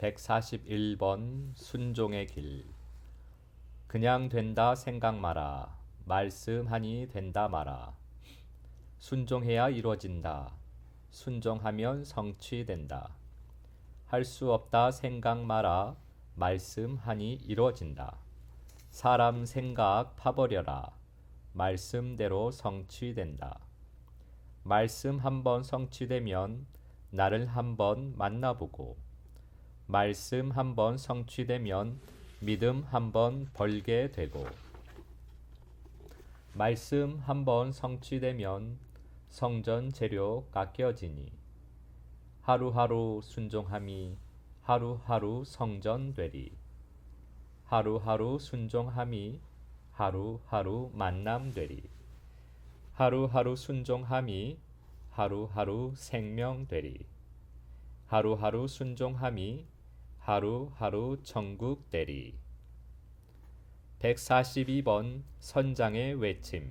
141번 순종의 길. 그냥 된다 생각 마라. 말씀하니 된다 마라. 순종해야 이루어진다. 순종하면 성취된다. 할 수 없다 생각 마라. 말씀하니 이루어진다. 사람 생각 파버려라. 말씀대로 성취된다. 말씀 한번 성취되면 나를 한번 만나보고 말씀 한 번 성취되면 믿음 한 번 벌게 되고 말씀 한 번 성취되면 성전 재료 깎여지니 하루하루 순종함이 하루하루 성전 되리. 하루하루 순종함이 하루하루 만남 되리. 하루하루 순종함이 하루하루 생명 되리. 하루하루 순종함이 하루하루 천국 되리. 142번 선장의 외침.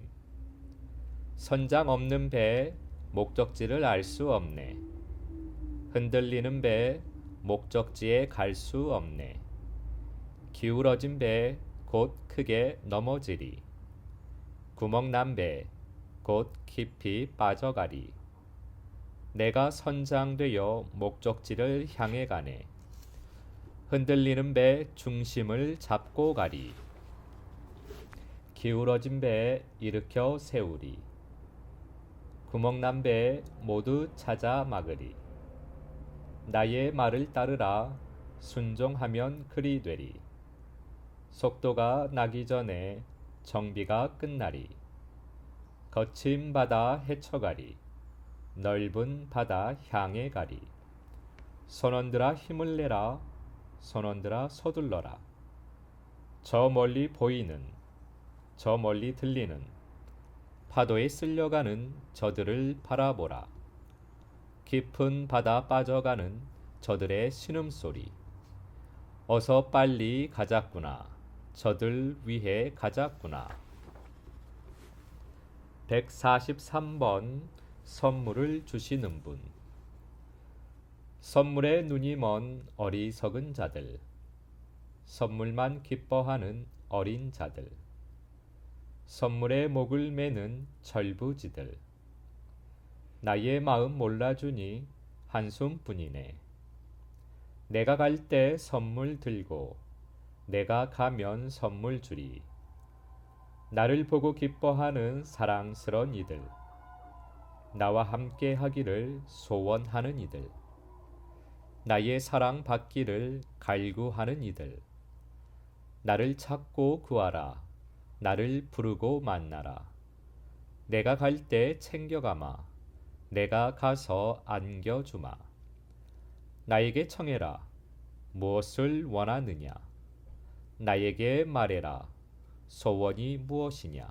선장 없는 배 목적지를 알 수 없네. 흔들리는 배 목적지에 갈 수 없네. 기울어진 배곧 크게 넘어지리. 구멍난 배곧 깊이 빠져가리. 내가 선장되어 목적지를 향해 가네 흔들리는 배 중심을 잡고 가리. 기울어진 배 일으켜 세우리. 구멍난 배 모두 찾아 막으리. 나의 말을 따르라. 순종하면 그리 되리. 속도가 나기 전에 정비가 끝나리. 거친 바다 헤쳐가리. 넓은 바다 향해 가리. 선원들아 힘을 내라. 선원들아 서둘러라. 저 멀리 보이는, 저 멀리 들리는 파도에 쓸려가는 저들을 바라보라. 깊은 바다 빠져가는 저들의 신음소리. 어서 빨리 가자꾸나. 저들 위해 가자꾸나. 143번 선물을 주시는 분. 선물에 눈이 먼 어리석은 자들, 선물만 기뻐하는 어린 자들, 선물에 목을 매는 절부지들, 나의 마음 몰라주니 한숨뿐이네. 내가 갈 때 선물 들고, 내가 가면 선물 주리. 나를 보고 기뻐하는 사랑스런 이들, 나와 함께 하기를 소원하는 이들, 나의 사랑 받기를 갈구하는 이들. 나를 찾고 구하라. 나를 부르고 만나라. 내가 갈 때 챙겨가마. 내가 가서 안겨주마. 나에게 청해라. 무엇을 원하느냐? 나에게 말해라. 소원이 무엇이냐?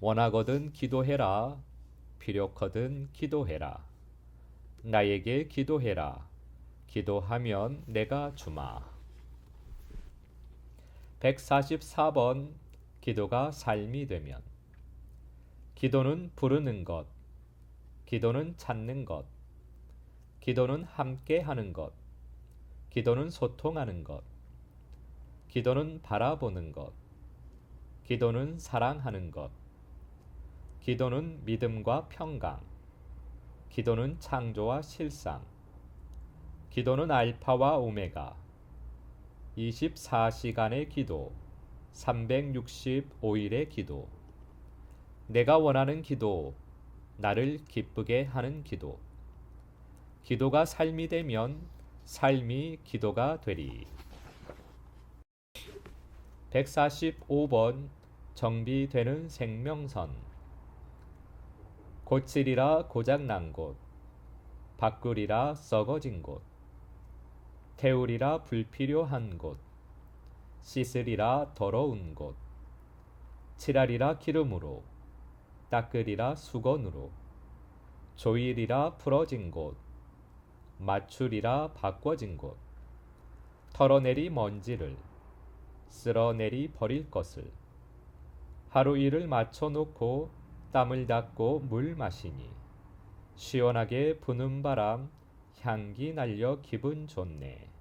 원하거든 기도해라. 필요거든 기도해라. 나에게 기도해라. 기도하면 내가 주마. 144번 기도가 삶이 되면 기도는 부르는 것, 기도는 찾는 것, 기도는 함께 하는 것, 기도는 소통하는 것, 기도는 바라보는 것, 기도는 사랑하는 것, 기도는 믿음과 평강, 기도는 창조와 실상, 기도는 알파와 오메가. 24시간의 기도 365일의 기도. 내가 원하는 기도 나를 기쁘게 하는 기도. 기도가 삶이 되면 삶이 기도가 되리. 145번 정비되는 생명선. 고치리라 고장난 곳 바꾸리라 썩어진 곳 태우리라 불필요한 곳, 씻으리라 더러운 곳, 칠하리라 기름으로, 닦으리라 수건으로, 조이리라 풀어진 곳, 맞추리라 바꿔진 곳, 털어내리 먼지를, 쓸어내리 버릴 것을, 하루 일을 맞춰놓고 땀을 닦고 물 마시니, 시원하게 부는 바람, 향기 날려 기분 좋네.